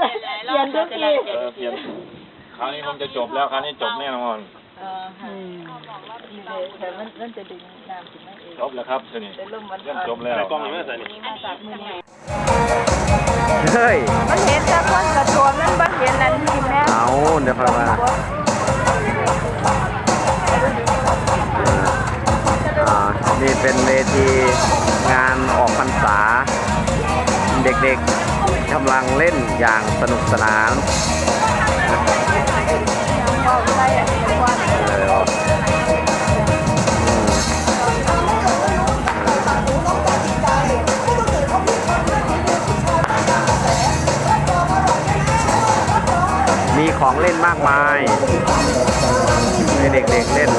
เปลี่ยนทุกทีเออเปลี่ยนคราวนี้คงจะจบแล้วคราวนี้จบแน่นอนเออค่ะนี่เลยแต่มันมันจะดึงน้ำถึงนั่นเองจบแล้วครับทีนี้แต่ลมมันเริ่มจบแล้วกล้องยังไม่ใส่นี่มาจากมือนี้เฮ้ยมันเห็นแต่คนกระโดดมันบ่เห็นนั่นนี่แม่เอาเดี๋ยวพามาอ่านี่เป็นเวทีงานออกพรรษา เด็กๆ กำลังเล่นอย่างสนุกสนานมีของเล่นมากมายให้เด็กๆเล่น